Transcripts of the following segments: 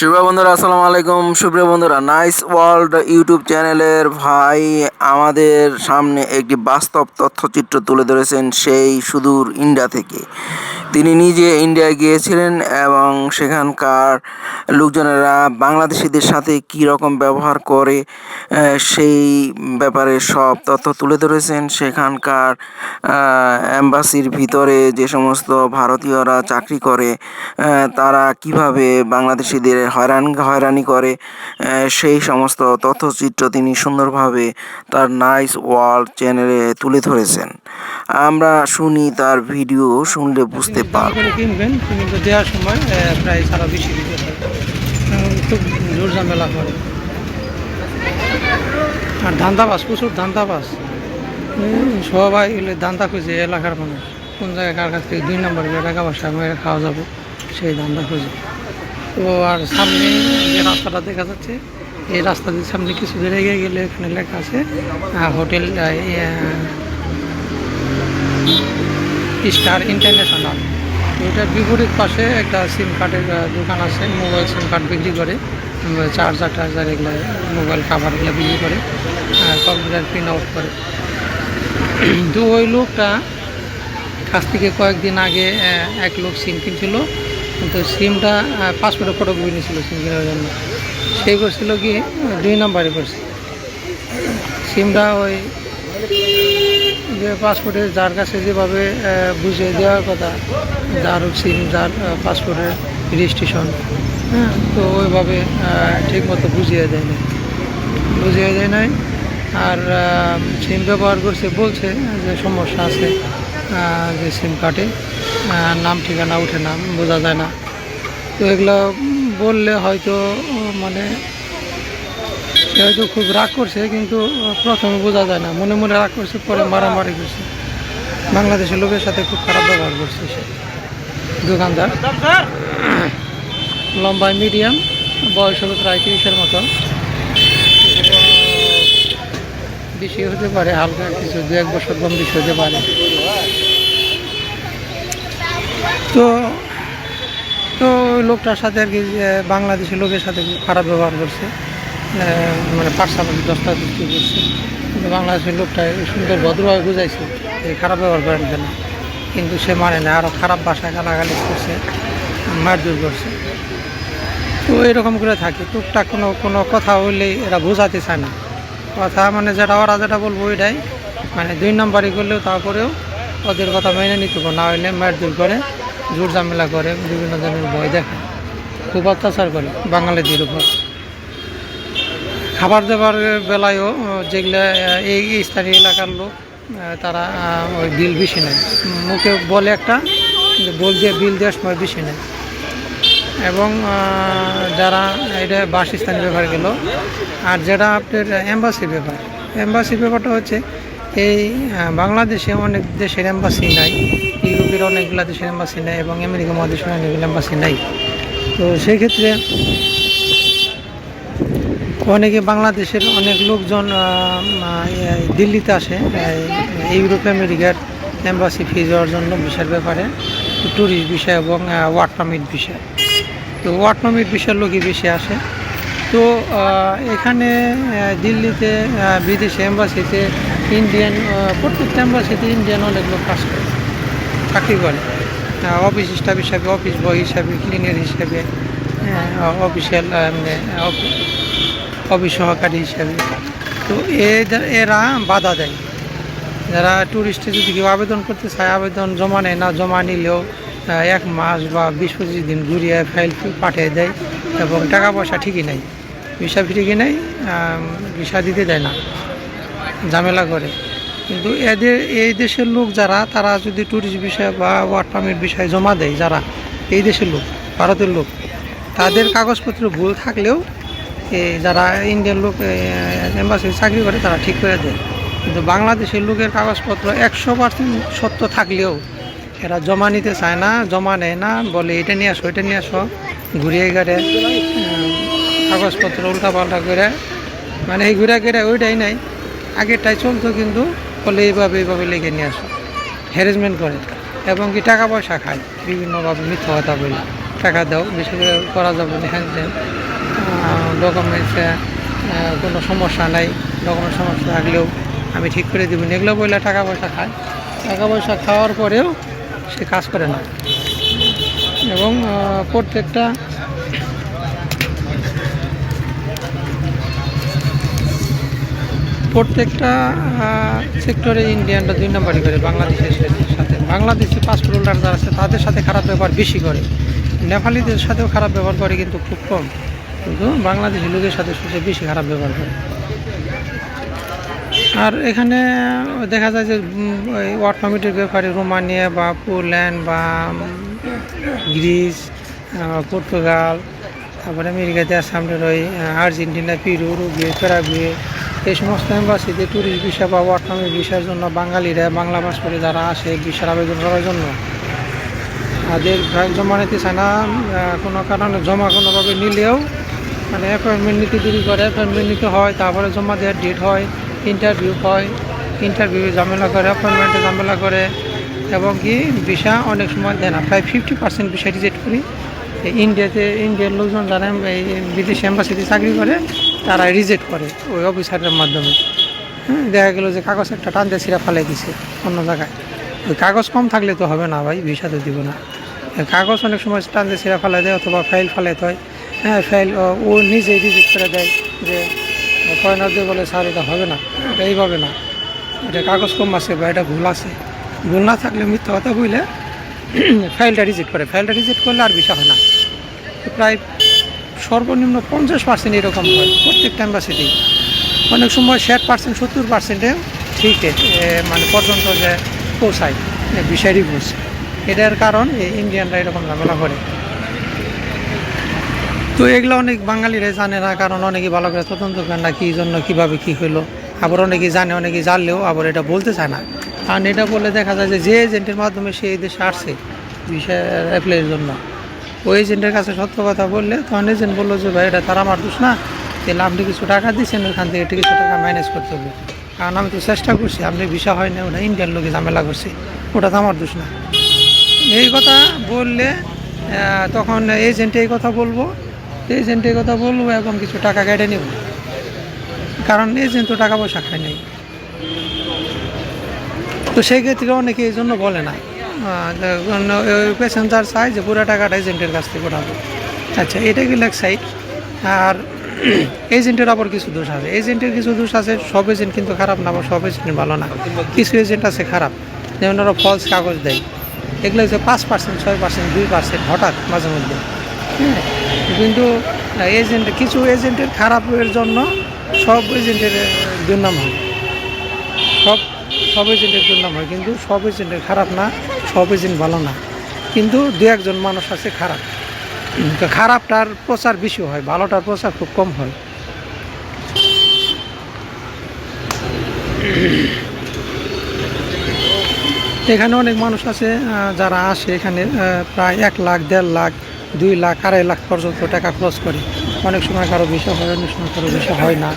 সুপ্রিয় বন্ধুরা, আসসালামু আলাইকুম। সুপ্রিয় বন্ধুরা নাইস ওয়ার্ল্ড ইউটিউব চ্যানেলের ভাই আমাদের সামনে একটি বাস্তব তথ্যচিত্র তুলে ধরেছেন সেই সুদূর ইন্ডিয়া থেকে। তিনি নিজে ইন্ডিয়ায় গিয়েছিলেন এবং সেখানকার লোকজনেরা বাংলাদেশিদের সাথে কী রকম ব্যবহার করে সেই ব্যাপারে সব তথ্য তুলে ধরেছেন। সেখানকার অ্যাম্বাসির ভিতরে যে সমস্ত ভারতীয়রা চাকরি করে তারা কীভাবে বাংলাদেশিদের হয়রান, হয়রানি করে সেই সমস্ত তথ্যচিত্র তিনি সুন্দরভাবে তার নাইস ওয়ার্ল্ড চ্যানেলে তুলে ধরেছেন। আমরা শুনি তার ভিডিও শুনলে বুঝতে পারব। কিনবেন কিন্তু দেওয়ার সময় প্রায় সারা বেশি দিতে হয়। খুব জোর ঝামেলা করে। আর ধান্দাবাস প্রচুর ধান্দাবাস। সবাই এলে ধান্দা খুঁজে এলাকার মানুষ। কোন জায়গায় কার কাছ থেকে দুই নম্বর টাকা পয়সা মেরে খাওয়া যাব সেই ধান্দা খুঁজে। তো আর সামনে যে রাস্তাটা দেখা যাচ্ছে এই রাস্তা দিয়ে সামনে কিছু দূরে গেলে এখানে লেখা আছে হোটেল স্টার ইন্টারন্যাশনাল। ওইটার বিপরীত পাশে একটা সিম কার্ডের দোকান আছে, মোবাইল সিম কার্ড বিক্রি করে। চার্জার টার্জার এগুলো, মোবাইল কাভার এগুলো বিক্রি করে কম্পিউটার প্রিন্ট আউট করে। তো ওই লোকটা কাছ থেকে কয়েকদিন আগে এক লোক সিম কিনছিল। কিন্তু সিমটা পাসপোর্টে ফটোকপি নিয়েছিল সিম কেনার জন্য। সেই করছিল কি, দুই নম্বরে করছে। সিমটা ওই যে পাসপোর্টে যার কাছে যেভাবে বুঝিয়ে দেওয়ার কথা, যার সিম যার পাসপোর্টের রেজিস্ট্রেশন হ্যাঁ তো ওইভাবে ঠিক মতো বুঝিয়ে দেয় না বুঝিয়ে দেয় নাই, আর সিম ব্যবহার করছে, বলছে যে সমস্যা আছে যে সিম কার্ডে নাম, ঠিকানা উঠে না বোঝা যায় না। তো এগুলো বললে হয়তো মানে সে হয়তো খুব রাগ করছে, কিন্তু প্রথমে বোঝা যায় না। মনে মনে রাগ করছে, পরে মারামারি করছে। বাংলাদেশের লোকের সাথে খুব খারাপ ব্যবহার করছে সে। দোকানদার। লম্বায় মিডিয়াম, বয়স হলো প্রায় তিরিশের মতো। বেশি হতে পারে, হালকা কিছু, দু এক বছর কম বেশি হতে পারে। তো তো লোকটার সাথে আর কি বাংলাদেশের লোকের সাথে খারাপ ব্যবহার করছে। মানে পার্সাপাশি দশটা দুষ্টি করছে কিন্তু বাংলাদেশের লোকটা সুন্দর ভদ্রভাবে বুঝাইছে যে খারাপ ব্যবহার করেন কেন? কিন্তু সে মানে না আরও খারাপ ভাষায় গালাগালি করছে, মারধর করছে। তো এরকম করে থাকে। টুকটাক কোনো কোনো কথা হইলেই এরা বোঝাতে চায় না। কথা মানে যেটা, ওরা যেটা বলব ওইটাই। মানে দুই নম্বরই করলেও তারপরেও ওদের কথা মেনে নিতে না হইলে মারধর করে, জোর ঝামেলা করে, বিভিন্ন ধরনের ভয় দেখায়। খুব অত্যাচার করে বাঙালিদের উপর। খাবার দাবার বেলায়ও যেগুলো এই স্থানীয় এলাকার লোক তারা ওই বিল বেশি নেয়। মুখে বলে একটা বল দিয়ে বিল দেওয়ার সময় বেশি নেয়। এবং যারা এটা বাসস্থানের ব্যাপার গেল, আর যেটা আপনার এম্বাসি ব্যাপার এম্বাসি ব্যাপারটা হচ্ছে এই বাংলাদেশে অনেক দেশের এম্বাসি নাই, ইউরোপের অনেকগুলো দেশের এম্বাসি নাই, এবং আমেরিকা মহাদেশের অনেকগুলো এম্বাসি নাই। তো সেই ক্ষেত্রে অনেকে বাংলাদেশের অনেক লোকজন দিল্লিতে আসে ইউরোপ আমেরিকার এম্বাসি ফি যাওয়ার জন্য ভিসার ব্যাপারে ট্যুরিস্ট বিষয় এবং ওয়ার্ক পারমিট বিষয় তো ওয়ার্ক পারমিট বিষয়ের লোকই বেশি আসে। তো এখানে দিল্লিতে বিদেশি এম্বাসিতে ইন্ডিয়ান প্রত্যেকটা এম্বাসিতে ইন্ডিয়ান অনেক লোক কাজ করে, চাকরি করে। অফিস স্টাফ হিসাবে অফিস বয় হিসাবে ক্লিনার হিসাবে অফিসিয়াল অফিস সহকারী হিসাবে। তো এরা বাধা দেয়। যারা ট্যুরিস্টে যদি কেউ আবেদন করতে চায়, আবেদন জমা নেয় না, জমা নিলেও এক মাস বা বিশ পঁচিশ দিন ঘুরিয়ে ফাইল পাঠিয়ে দেয় এবং টাকা পয়সা ঠিকই নেই ভিসা ঠিকই নেই ভিসা দিতে দেয় না। ঝামেলা করে। কিন্তু এদের, এই দেশের লোক যারা, তারা যদি ট্যুরিস্ট বিষয় বা ওয়ার্ক পারমিট বিষয়ে জমা দেয়, যারা এই দেশের লোক, ভারতের লোক, তাদের কাগজপত্র ভুল থাকলেও যারা ইন্ডিয়ান লোক এম্বাসি চাকরি করে, তারা ঠিক করে দেয়। কিন্তু বাংলাদেশের লোকের কাগজপত্র একশো পার্সেন্ট সত্য থাকলেও এরা জমা নিতে চায় না, জমা নেয় না, বলে, এটা নিয়ে আসো, এটা নিয়ে আসো। ঘুরিয়ে গাড়ে কাগজপত্র উল্টা পাল্টা করে মানে এই ঘুরে ঘুরে ওইটাই নাই। আগেরটাই চলতো কিন্তু, বলে, এইভাবে এইভাবে লেগে নিয়ে আসো। হ্যারেসমেন্ট করে। এবং কি টাকা পয়সা খায়। বিভিন্নভাবে মিথ্যা কথা বলে। টাকা দাও, বেশি করে করা যাবে না, হ্যান ডকুমেন্টসে কোনো সমস্যা নাই। ডকুমেন্ট সমস্যা থাকলেও আমি ঠিক করে দেবো। এগুলো বললে টাকা পয়সা খায়। টাকা পয়সা খাওয়ার পরেও সে কাজ করে না। এবং প্রত্যেকটা প্রত্যেকটা সেক্টরে ইন্ডিয়ানরা দুই নম্বরই করে, বাংলাদেশের সাথে। বাংলাদেশি পাসপোর্ট হোল্ডার যারা আছে, তাদের সাথে খারাপ ব্যবহার বেশি করে। নেপালিদের সাথেও খারাপ ব্যবহার করে কিন্তু খুব কম। কিন্তু বাংলাদেশি লোকের সাথে সবচেয়ে বেশি খারাপ ব্যবহার করে। আর এখানে দেখা যায় যে পারমিটের ব্যাপারে রোমানিয়া বা পোল্যান্ড বা গ্রিস পর্তুগাল, তারপরে আমেরিকাতে আপনার ওই আর্জেন্টিনা, পিরু, উরুগুয়ে, প্যারাগুয়ে, এই সমস্ত এম্বাসিতে ট্যুরিস্ট ভিসা বা ওয়ার্ক পারমিট ভিসার জন্য বাঙালিরা বাংলা পাসপোর্টে যারা আসে ভিসার আবেদন করার জন্য। তাদের জমা নিতে চায় না কোনো কারণে জমা কোনোভাবে নিলেও মানে অ্যাপয়েন্টমেন্ট নিতে দেরি করে অ্যাপয়েন্টমেন্ট নিতে হয়, তারপরে জমা দেওয়ার ডেট হয় ইন্টারভিউ হয় ইন্টারভিউ ঝামেলা করে অ্যাপয়েন্টমেন্টে ঝামেলা করে, এবং কি ভিসা অনেক সময় দেয় না। প্রায় ফিফটি পার্সেন্ট ভিসা রিজেক্ট করি। ইন্ডিয়াতে, ইন্ডিয়ার লোকজন যারা এই বিদেশি এম্বাসিতে চাকরি করে, তারা রিজেক্ট করে ওই অফিসারের মাধ্যমে। হ্যাঁ দেখা গেলো যে কাগজ একটা টান টানতে ছিঁড়া ফালাই দিছে অন্য জায়গায়। ওই কাগজ কম থাকলে তো হবে না ভাই ভিসা তো দিব না। কাগজ অনেক সময় টান টানতে ছিঁড়া ফালাই দেয় অথবা ফাইল ফালাইতে হয়। হ্যাঁ ফাইল ও নিজেই রিজেক্ট করে দেয় যে ফরেনার দিয়ে বলে, স্যার, এটা হবে না এটা এইভাবে না। এটা কাগজ কম আছে বা এটা ভুল আছে। ভুল না থাকলে মিথ্যা কথা বললে ফাইলটা রিজেক্ট করে। ফাইলটা রিজেক্ট করলে আর বিষয় হয় না। প্রায় সর্বনিম্ন পঞ্চাশ পার্সেন্ট এরকম হয় প্রত্যেকটা অ্যাম্বাসিতেই অনেক সময় ষাট পার্সেন্ট সত্তর পার্সেন্টে ঠিক মানে পর্যন্ত যে পৌঁছায়। বিষয় রিভিউস এটার কারণ এই ইন্ডিয়ানরা এরকম ঝামেলা করে। তো এগুলো অনেক বাঙালিরা জানে না, কারণ অনেকে ভালো করে তদন্ত করে না কী জন্য, কীভাবে কী হলো আবার অনেকে জানে অনেকে জানলেও আবার এটা বলতে চায় না। কারণ এটা বললে দেখা যায় যে যে এজেন্টের মাধ্যমে সে এই দেশে আসছে, বিষয় অ্যাপ্লাইয়ের জন্য। ওই এজেন্টের কাছে সত্য কথা বললে তখন এজেন্ট বলল যে, ভাই, এটা তার, আমার দোষ না। তাহলে আপনি কিছু টাকা দিচ্ছেন ওখান থেকে কিছু টাকা ম্যানেজ করতে হবে। কারণ আমি তো চেষ্টা করছি, আপনি বিষয় হয় না, ওটা ইন্ডিয়ান লোকে ঝামেলা করছে, ওটা তো আমার দোষ না। এই কথা বললে তখন এজেন্ট এই কথা বলব। এজেন্ট এই কথা বলব এবং কিছু টাকা কেটে নেব। কারণ এজেন্ট তো টাকা পয়সা খায় নাই। তো সেই ক্ষেত্রে অনেকে এই জন্য বলে না। প্যাসেঞ্জার চায় যে পুরো টাকাটা এজেন্টের কাছ থেকে ওঠাবো আচ্ছা এটা গেলে এক সাইড? আর এজেন্টের আবার কিছু দোষ আছে। এজেন্টের কিছু দোষ আছে, সব এজেন্ট কিন্তু খারাপ না বা সব এজেন্ট ভালো না। কিছু এজেন্ট আছে খারাপ, যেমন ওরা ফলস কাগজ দেয়। এগুলো হচ্ছে পাঁচ পার্সেন্ট ছয় পার্সেন্ট দুই পার্সেন্ট হঠাৎ মাঝে মধ্যে। হ্যাঁ কিন্তু এজেন্ট কিছু এজেন্টের খারাপের জন্য সব এজেন্টের দুর্নাম হয়। সব সব এজেন্টের দুর্নাম হয়, কিন্তু সব এজেন্টের খারাপ না, সব এজেন্ট ভালো না। কিন্তু দু একজন মানুষ আছে খারাপ। খারাপটার প্রচার বেশি হয়, ভালোটার প্রচার খুব কম হয়। এখানে অনেক মানুষ আছে যারা আসে এখানে প্রায় এক লাখ, দেড় লাখ দুই লাখ, আড়াই লাখ পর্যন্ত টাকা খরচ করে। অনেক সময় কারও বিষয় হয়, অনেক সময় কারও বিষয় হয় না।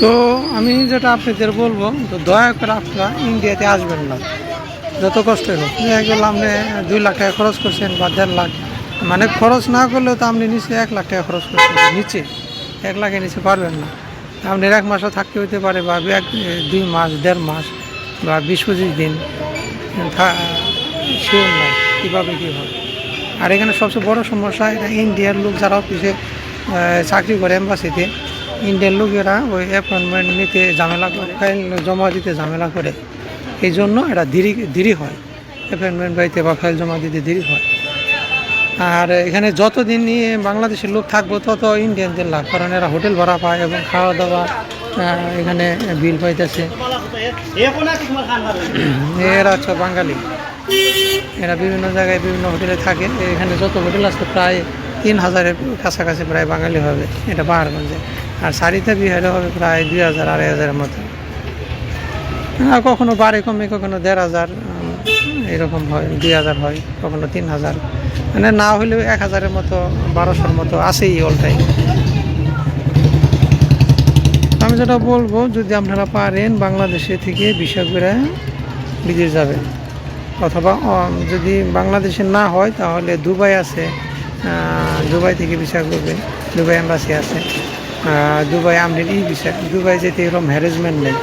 তো আমি যেটা আপনাদের বলব, তো দয়া করে আপনারা ইন্ডিয়াতে আসবেন না। যত কষ্ট হোক। দেখা গেল আপনি দুই লাখ টাকা খরচ করছেন বা দেড় লাখ। মানে খরচ না করলেও তো আপনি নিচে এক লাখ টাকা খরচ করছেন। নিচে। এক লাখের নিচে পারবেন না। আপনার এক মাসও থাকতে হতে পারে বা এক দুই মাস, দেড় মাস বা বিশ পঁচিশ দিন। শিওর নয় কীভাবে কী হয় আর এখানে সবচেয়ে বড় সমস্যা এটা ইন্ডিয়ার লোক যারা অফিসে চাকরি করে এম্বাসিতে ইন্ডিয়ান লোকেরা ওই অ্যাপয়েন্টমেন্ট নিতে ঝামেলা করে ফাইল জমা দিতে ঝামেলা করে। এই জন্য এটা দেরি দেরি হয়। অ্যাপয়েন্টমেন্ট পাইতে বা ফাইল জমা দিতে দেরি হয়। আর এখানে যতদিন নিয়ে বাংলাদেশের লোক থাকব, তত ইন্ডিয়ানদের লাভ। কারণ এরা হোটেল ভাড়া পায় এবং খাওয়া দাওয়া এখানে বিল পাইতেছে। এরা হচ্ছে বাঙালি। এরা বিভিন্ন জায়গায় বিভিন্ন হোটেলে থাকে। এখানে যত হোটেল আছে, প্রায় তিন হাজারের কাছাকাছি প্রায় বাঙালি হবে এটা পাহাড়গঞ্জে আর সারিতে বিহারে হবে প্রায় দুই হাজার, আড়াই হাজারের মতো। কখনো বাড়ে কমে, কখনো দেড় হাজার এরকম হয়, দুই হাজার হয়, কখনো তিন হাজার। মানে না হলেও এক হাজারের মতো, বারোশোর মতো আছেই অল টাইম আমি যেটা বলব, যদি আপনারা পারেন বাংলাদেশে থেকে ভিসা করে বিদেশ যাবেন। অথবা যদি বাংলাদেশে না হয়, তাহলে দুবাই আছে দুবাই থেকে ভিসা করবেন দুবাই এম্বাসি আছে। দুবাই আপনার ই ভিসা দুবাই যেতে এরকম হ্যারেসমেন্ট নেই।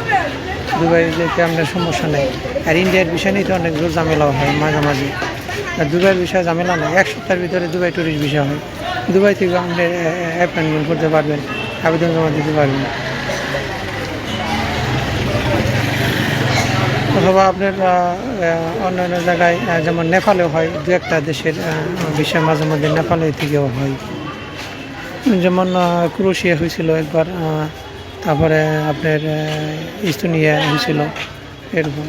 দুবাই যেতে আপনার সমস্যা নেই। আর ইন্ডিয়ার বিষয় নিতে অনেক জোর ঝামেলাও হয় মাঝামাঝি। আর দুবাইয়ের বিষয়ে ঝামেলা নেই। এক সপ্তাহের ভিতরে দুবাই ট্যুরিস্ট ভিসা হয়। দুবাই থেকে আপনি অ্যাপয়েন্টমেন্ট করতে পারবেন। আবেদন জমা দিতে পারবেন। অথবা আপনার অন্য অন্য জায়গায় যেমন নেপালেও হয়, দু একটা দেশের বিষয় মাঝে মধ্যে নেপালে থেকেও হয়। যেমন ক্রোশিয়া হয়েছিল একবার তারপরে আপনার ইস্তোনিয়া হয়েছিল, এরকম।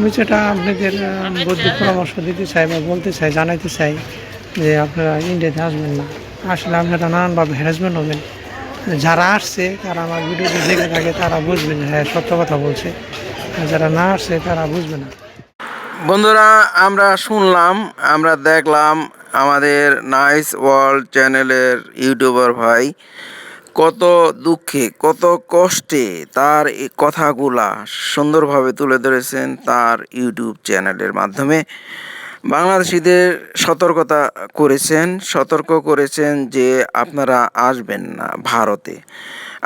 আমি যেটা আপনাদের বুদ্ধি পরামর্শ দিতে চাই বা বলতে চাই, জানাইতে চাই যে আপনারা ইন্ডিয়াতে আসবেন না। আসলে আপনারা নানানভাবে হ্যারাসমেন্ট হবেন। যারা আসছে, তারা আমার ভিডিওটি দেখে থাকে, তারা বুঝবেন যে হ্যাঁ সত্য কথা বলছে। যারা না আসছে, তারা বুঝবে না। বন্ধুরা, আমরা শুনলাম, আমরা দেখলাম আমাদের নাইস ওয়ার্ল্ড চ্যানেলের ইউটিউবার ভাই কত দুঃখে, কত কষ্টে তার এই কথাগুলা সুন্দরভাবে তুলে ধরেছেন তার ইউটিউব চ্যানেলের মাধ্যমে। বাংলাদেশিদের সতর্কতা করেছেন, সতর্ক করেছেন যে আপনারা আসবেন না ভারতে।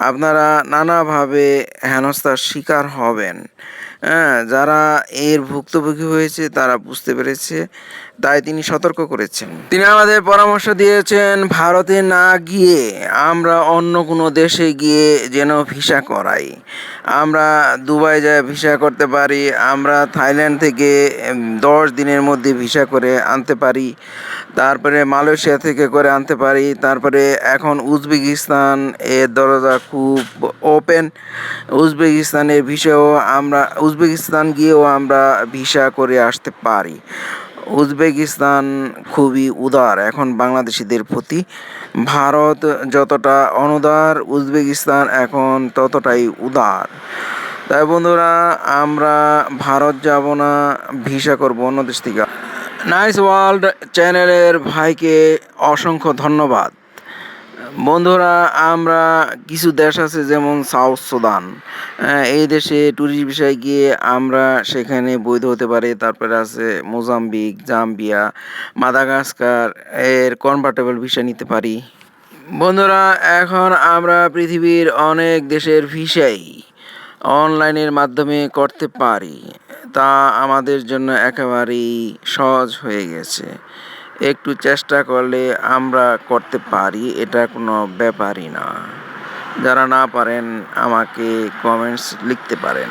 আপনারা নানাভাবে হেনস্থার শিকার হবেন। হ্যাঁ যারা এর ভুক্তভোগী হয়েছে, তারা বুঝতে পেরেছে, তাই তিনি সতর্ক করেছেন। তিনি আমাদের পরামর্শ দিয়েছেন, ভারতে না গিয়ে আমরা অন্য কোনো দেশে গিয়ে যেন ভিসা করাই। আমরা দুবাই যায় ভিসা করতে পারি, আমরা থাইল্যান্ড থেকে দশ দিনের মধ্যে ভিসা করে আনতে পারি, তারপরে মালয়েশিয়া থেকে করে আনতে পারি, তারপরে এখন উজবেকিস্তান এর দরজা খুব ওপেন উজবেকিস্তানের ভিসাও আমরা, উজবেকিস্তান গিয়েও আমরা ভিসা করে আসতে পারি। উজবেকিস্তান খুবই উদার। এখন বাংলাদেশিদের প্রতি ভারত যতটা অনুদার, উজবেকিস্তান এখন ততটাই উদার। তাই বন্ধুরা, আমরা ভারত যাব না, ভিসা করব অন্য দেশ থেকে। নাইস ওয়ার্ল্ড চ্যানেলের ভাইকে অসংখ্য ধন্যবাদ। বন্ধুরা আমরা কিছু দেশ আছে যেমন সাউথ সুদান। আহ, এই দেশে ট্যুরিস্ট বিষয়ে গিয়ে আমরা সেখানে বৈধ হতে পারি। তারপরে আছে মোজাম্বিক জাম্বিয়া মাদাগাস্কার এর কনভার্টেবল ভিসা নিতে পারি। বন্ধুরা এখন আমরা পৃথিবীর অনেক দেশের ভিসাই অনলাইনের মাধ্যমে করতে পারি। তা আমাদের জন্য একেবারেই সহজ হয়ে গেছে। একটু চেষ্টা করলে আমরা করতে পারি, এটা কোনো ব্যাপারই না। যারা না পারেন, আমাকে কমেন্টস লিখতে পারেন।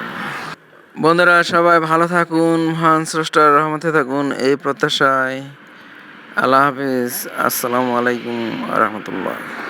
বন্ধুরা, সবাই ভালো থাকুন, মহান স্রষ্টার রহমতে থাকুন, এই প্রত্যাশায়। আল্লাহ হাফিজ। আসসালামু আলাইকুম রহমতুল্লাহ।